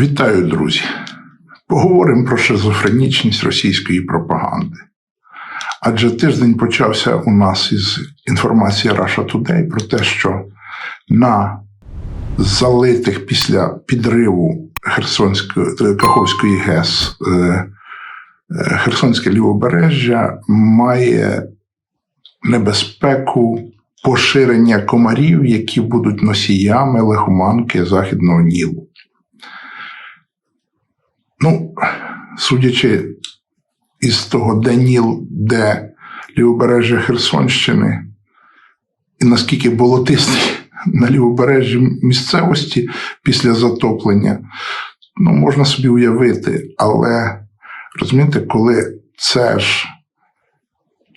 Вітаю, друзі! Поговоримо про шизофренічність російської пропаганди. Адже тиждень почався у нас із інформації Russia Today про те, що на залитих після підриву Херсонської Каховської ГЕС е, е, Херсонське лівобережжя має небезпеку поширення комарів, які будуть носіями лихоманки Західного Нілу. Ну, судячи із того, де Ніл, де лівобережжя Херсонщини, і наскільки болотистий на лівобережжі місцевості після затоплення, ну, можна собі уявити. Але розумієте, коли це ж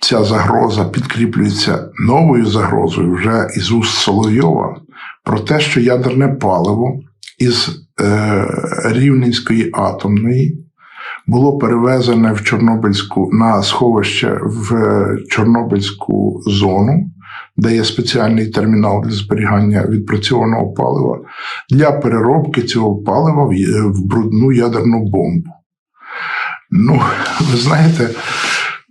ця загроза підкріплюється новою загрозою вже із уст Соловйова про те, що ядерне паливо із Рівненської атомної було перевезене в Чорнобильську на сховище в Чорнобильську зону, де є спеціальний термінал для зберігання відпрацьованого палива, для переробки цього палива в, в брудну ядерну бомбу. Ну, ви знаєте,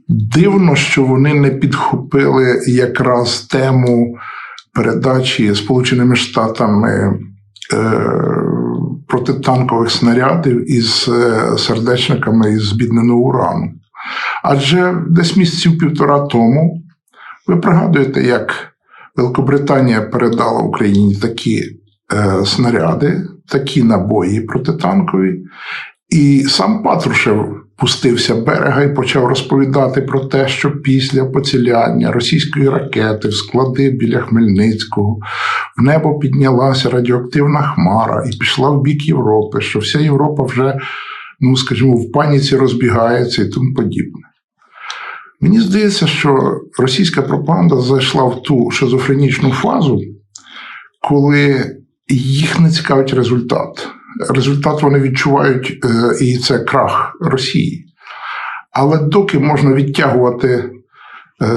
дивно, що вони не підхопили якраз тему передачі Сполученими Штатами. Е, протитанкових снарядів із е, сердечниками із збідненого урану. Адже десь місяців півтора тому ви пригадуєте, як Великобританія передала Україні такі е, снаряди, такі набої протитанкові, і сам Патрушев пустився берега і почав розповідати про те, що після поціляння російської ракети в склади біля Хмельницького в небо піднялася радіоактивна хмара і пішла в бік Європи, що вся Європа вже, ну скажімо, в паніці розбігається і тому подібне. Мені здається, що російська пропаганда зайшла в ту шизофренічну фазу, коли їх не цікавить результат результат вони відчувають, е, і це крах Росії. Але доки можна відтягувати е,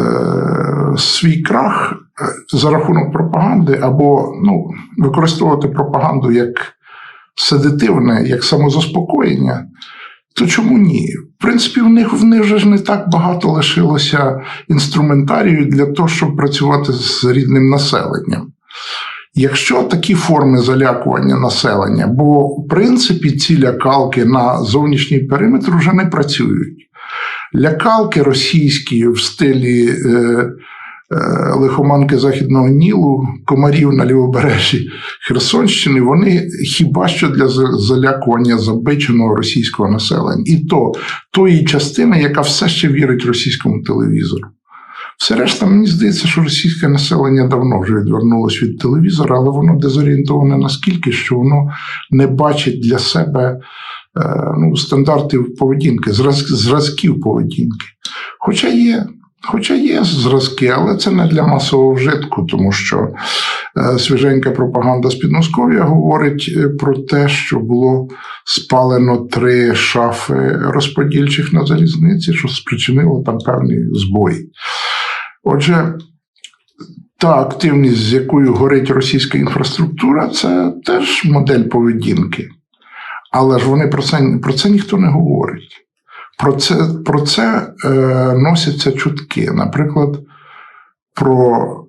свій крах е, за рахунок пропаганди, або ну, використовувати пропаганду як седитивне, як самозаспокоєння, то чому ні? В принципі, в них в них ж не так багато лишилося інструментарію для того, щоб працювати з рідним населенням. Якщо такі форми залякування населення, бо в принципі ці лякалки на зовнішній периметр вже не працюють. Лякалки російські в стилі е, е, лихоманки Західного Нілу, комарів на лівобережжі Херсонщини, вони хіба що для залякування забиченого російського населення, і то тої частини, яка все ще вірить російському телевізору. Все решта, мені здається, що російське населення давно вже відвернулося від телевізора, але воно дезорієнтоване наскільки, що воно не бачить для себе е, ну, стандартів поведінки, зразків поведінки. Хоча є. Хоча є зразки, але це не для масового вжитку, тому що е, свіженька пропаганда з Підмосков'я говорить е, про те, що було спалено три шафи розподільчих на залізниці, що спричинило там певний збой. Отже, та активність, з якою горить російська інфраструктура, це теж модель поведінки. Але ж вони про це про це ніхто не говорить. Про це про це е, носяться чутки. Наприклад, про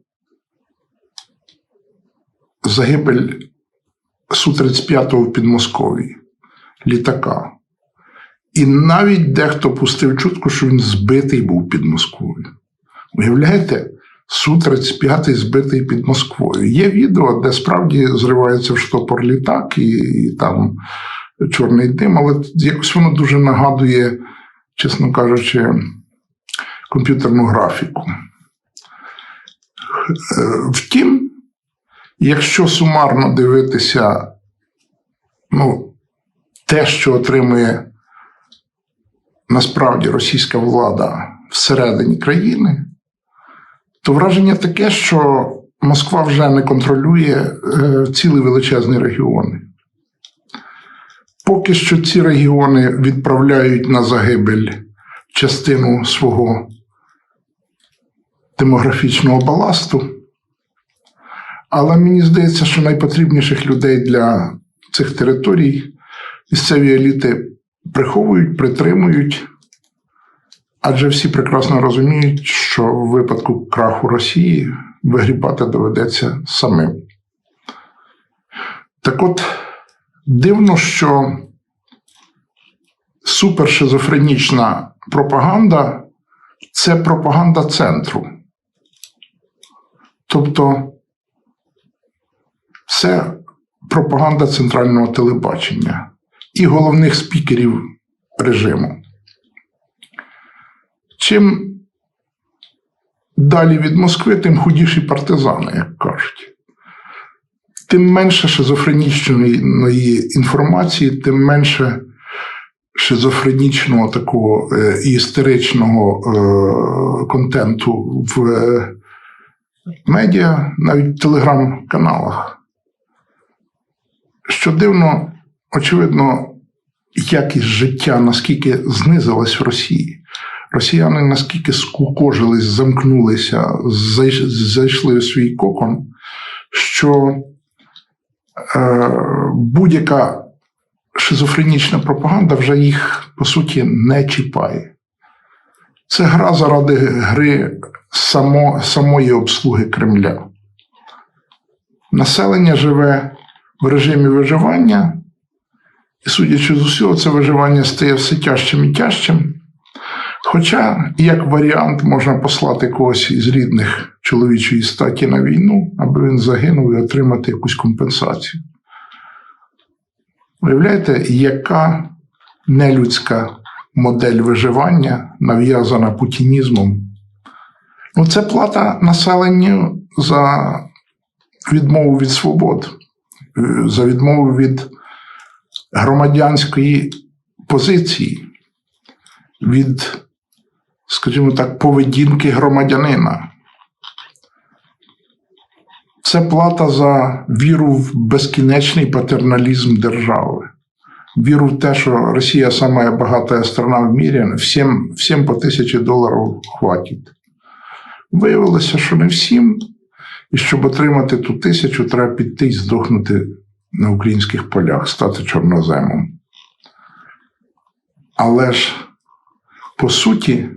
загибель Су-35 в Підмосков'ї літака. І навіть дехто пустив чутку, що він збитий був під Москвою. Уявляєте, Су-35 збитий під Москвою. Є відео, де справді зривається в штопор літак і, і там чорний дим, але якось воно дуже нагадує, чесно кажучи, комп'ютерну графіку. Е, втім, якщо сумарно дивитися, ну, те, що отримує насправді російська влада всередині країни, то враження таке, що Москва вже не контролює е, цілі величезні регіони. Поки що ці регіони відправляють на загибель частину свого демографічного баласту. Але мені здається, що найпотрібніших людей для цих територій місцеві еліти приховують, притримують, адже всі прекрасно розуміють, що в випадку краху Росії вигрібати доведеться самим. Так от, дивно, що супершизофренічна пропаганда це пропаганда центру. Тобто це пропаганда центрального телебачення і головних спікерів режиму. Чим далі від Москви, тим худіші партизани, як кажуть. Тим менше шизофренічної інформації, тим менше шизофренічного такого е, і істеричного е, контенту в е, медіа, навіть в телеграм-каналах. Що дивно, очевидно, якість життя наскільки знизилась в Росії. Росіяни наскільки скукожились, замкнулися, зайшли у свій кокон, що е, будь-яка шизофренічна пропаганда вже їх, по суті, не чіпає. Це гра заради гри само, самої обслуги Кремля. Населення живе в режимі виживання, і, судячи з усього, це виживання стає все тяжчим і тяжчим. Хоча, як варіант, можна послати когось із рідних чоловічої статі на війну, аби він загинув і отримати якусь компенсацію. Уявляєте, яка нелюдська модель виживання нав'язана путінізмом? Ну, це плата населенню за відмову від свобод, е, за відмову від громадянської позиції, від, скажімо так, поведінки громадянина. Це плата за віру в безкінечний патерналізм держави. Віру в те, що Росія самая багатая страна в мірі, всім, всім по тисячі доларів хватить. Виявилося, що не всім, і щоб отримати ту тисячу, треба піти і здохнути на українських полях, стати чорноземом. Але ж, по суті,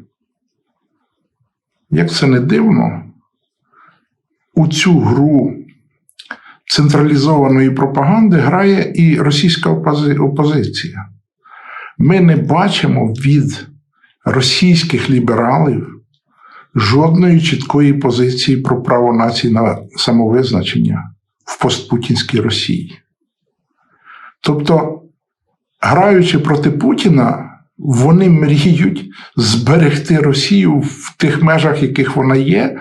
як це не дивно, у цю гру централізованої пропаганди грає і російська опози- опозиція. Ми не бачимо від російських лібералів жодної чіткої позиції про право нації на самовизначення в постпутінській Росії. Тобто, граючи проти Путіна, вони мріють зберегти Росію в тих межах, яких вона є,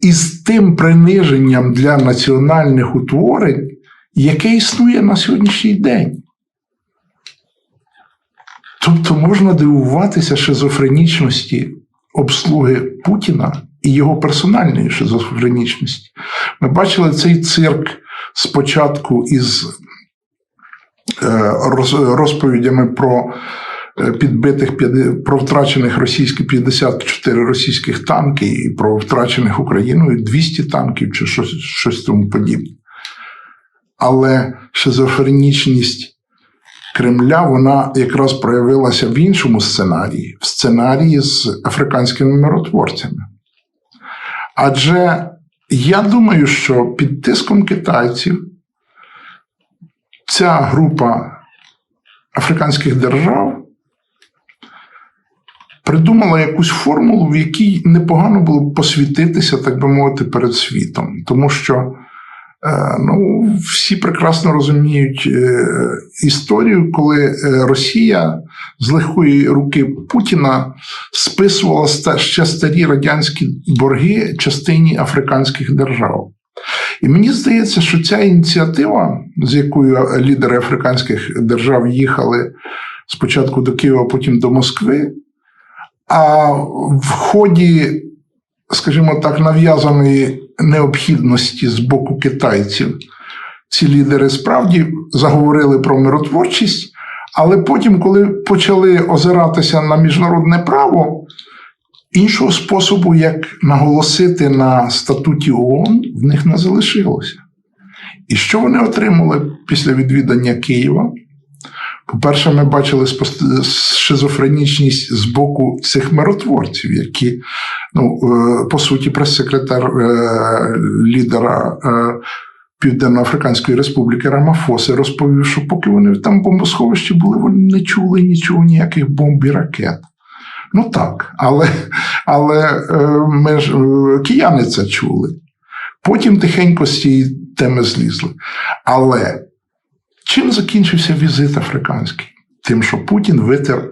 і з тим приниженням для національних утворень, яке існує на сьогоднішній день. Тобто можна дивуватися шизофренічності обслуги Путіна і його персональної шизофренічності. Ми бачили цей цирк спочатку із е, розповідями про підбитих про втрачених російських 54 російських танки і про втрачених Україною 200 танків чи щось, щось тому подібне. Але шизофренічність Кремля вона якраз проявилася в іншому сценарії, в сценарії з африканськими миротворцями. Адже я думаю, що під тиском китайців ця група африканських держав придумала якусь формулу, в якій непогано було б посвітитися, так би мовити, перед світом. Тому що е, ну, всі прекрасно розуміють е, історію, коли е, Росія з легкої руки Путіна списувала ще старі радянські борги частині африканських держав. І мені здається, що ця ініціатива, з якою лідери африканських держав їхали спочатку до Києва, потім до Москви, а в ході, скажімо так, нав'язаної необхідності з боку китайців, ці лідери справді заговорили про миротворчість, але потім, коли почали озиратися на міжнародне право, іншого способу, як наголосити на статуті ООН, в них не залишилося. І що вони отримали після відвідання Києва? По-перше, ми бачили шизофренічність з боку цих миротворців, які, ну, е, по суті, прес-секретар е, лідера е, Південно-Африканської Республіки Рамафоси розповів, що поки вони там в бомбосховищі були, вони не чули нічого, ніяких бомб і ракет. Ну так, але, але ми ж кияни це чули. Потім тихенько з цієї теми злізли. Але чим закінчився візит африканський? Тим, що Путін витер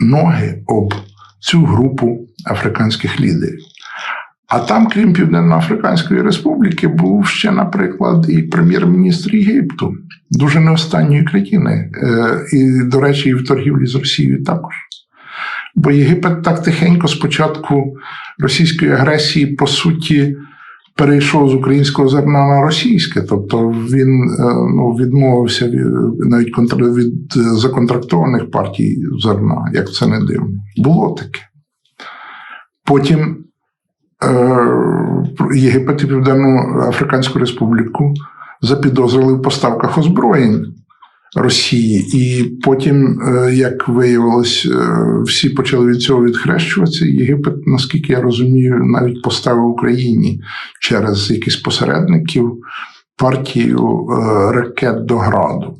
ноги об цю групу африканських лідерів. А там, крім Південно-Африканської Республіки, був ще, наприклад, і прем'єр-міністр Єгипту, дуже не останньої країни. Е, І, до речі, і в торгівлі з Росією також. Бо Єгипет так тихенько спочатку російської агресії, по суті, перейшов з українського зерна на російське. Тобто він е, ну, відмовився навіть від е, законтрактованих партій зерна, як це не дивно. Було таке. Потім е, Єгипет і Південну Африканську Республіку запідозрили в поставках озброєнь Росії, і потім, е, як виявилось, е, всі почали від цього відхрещуватися. Єгипет, наскільки я розумію, навіть поставив Україні через якісь посередників партію е, ракет до граду.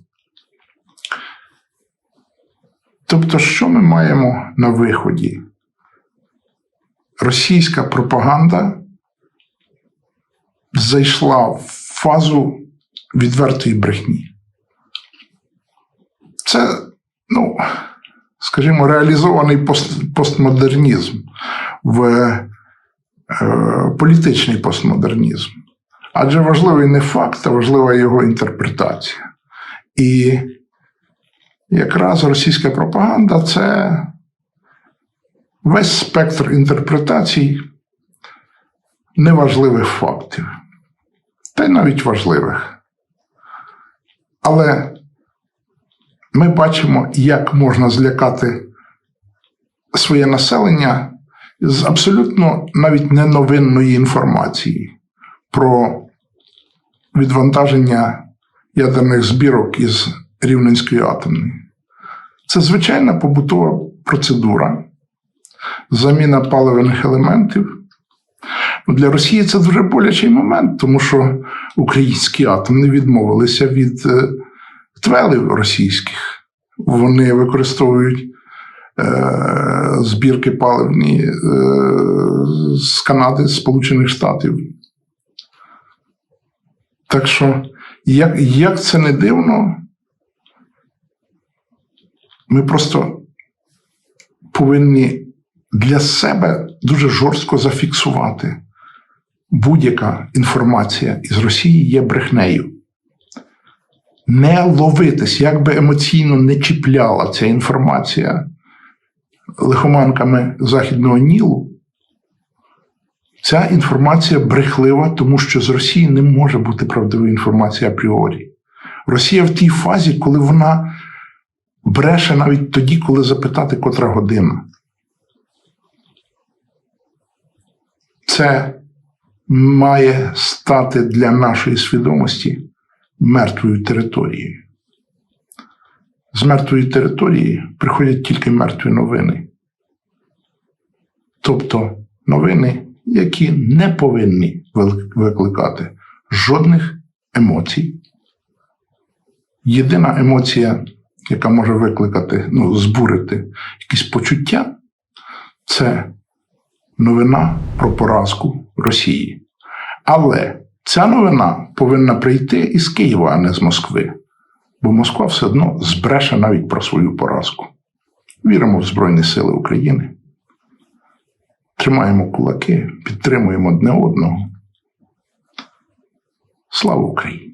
Тобто, що ми маємо на виході? Rосійська пропаганда зайшла в фазу відвертої брехні. Це, ну, скажімо, реалізований пост, постмодернізм, в е, політичний постмодернізм. Адже важливий не факт, а важлива його інтерпретація. І якраз російська пропаганда це весь спектр інтерпретацій неважливих фактів, та й навіть важливих. Але ми бачимо, як можна злякати своє населення з абсолютно навіть не новинної інформації про відвантаження ядерних збірок із Рівненської атомної. Це звичайна побутова процедура, заміна паливних елементів. Ну, Для Росії це дуже болячий момент, тому що українські атомні відмовилися від е, твелів російських. Вони використовують е, збірки паливні е, з Канади, Сполучених Штатів. Так що, як, як це не дивно, ми просто повинні для себе дуже жорстко зафіксувати. Будь-яка інформація із Росії є брехнею. Не ловитись, як би емоційно не чіпляла ця інформація лихоманками Західного Нілу. Ця інформація брехлива, тому що з Росії не може бути правдивої інформації апріорі. Росія в тій фазі, коли вона бреше навіть тоді, коли запитати котра година. Це має стати для нашої свідомості мертвою територією. З мертвої території приходять тільки мертві новини. Тобто новини, які не повинні викликати жодних емоцій. Єдина емоція, яка може викликати, ну, збурити якісь почуття, це новина про поразку Росії. Але ця новина повинна прийти із Києва, а не з Москви. Бо Москва все одно збреше навіть про свою поразку. Віримо в Збройні Сили України. Тримаємо кулаки, підтримуємо одне одного. Слава Україні!